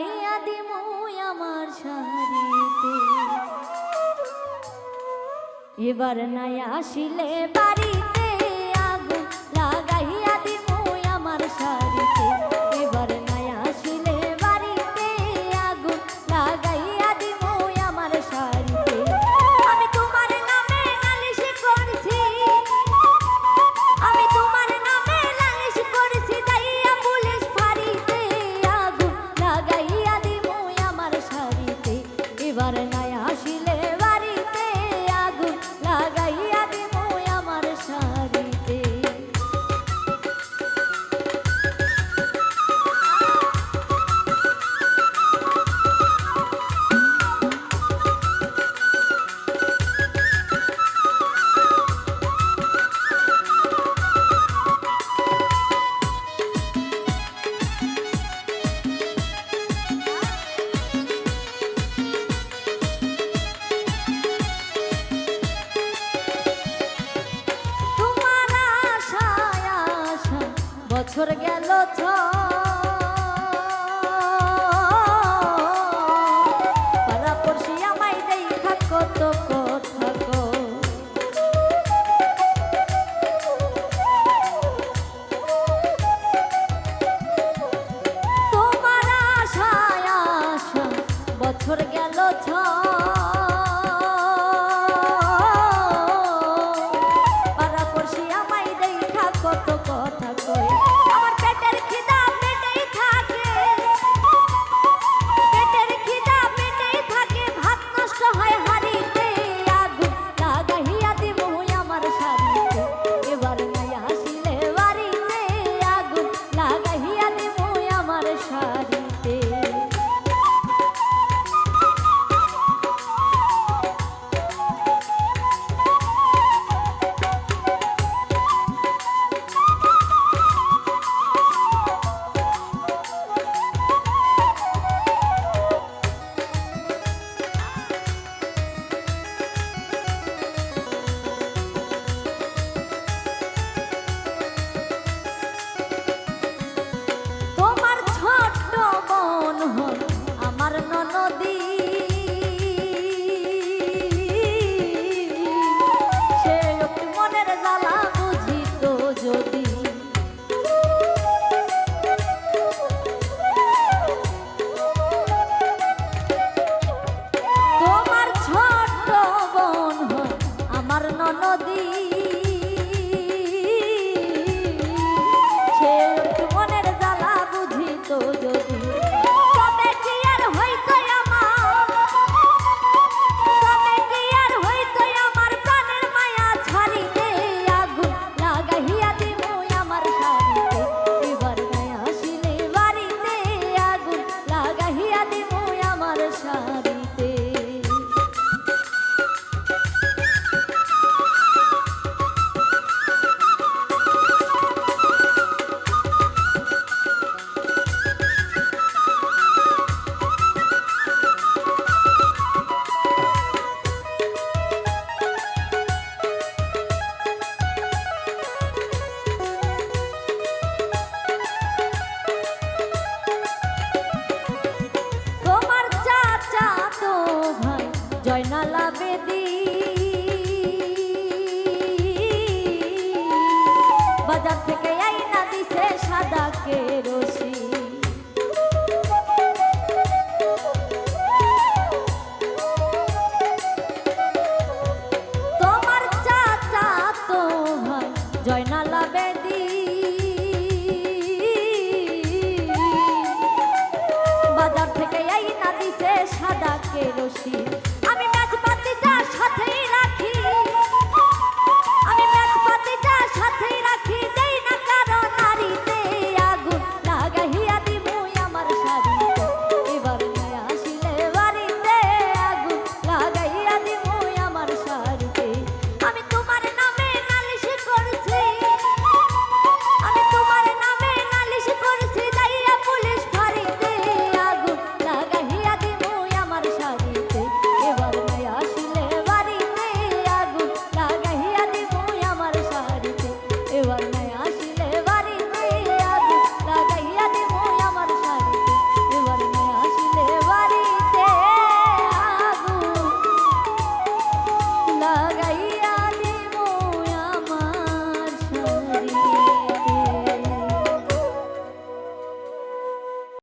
লাগাইয়া দিমু আমার শাড়িতে এবার নাই আসিলে বাড়ি হইবার নাই বছর গেল ছয় করতে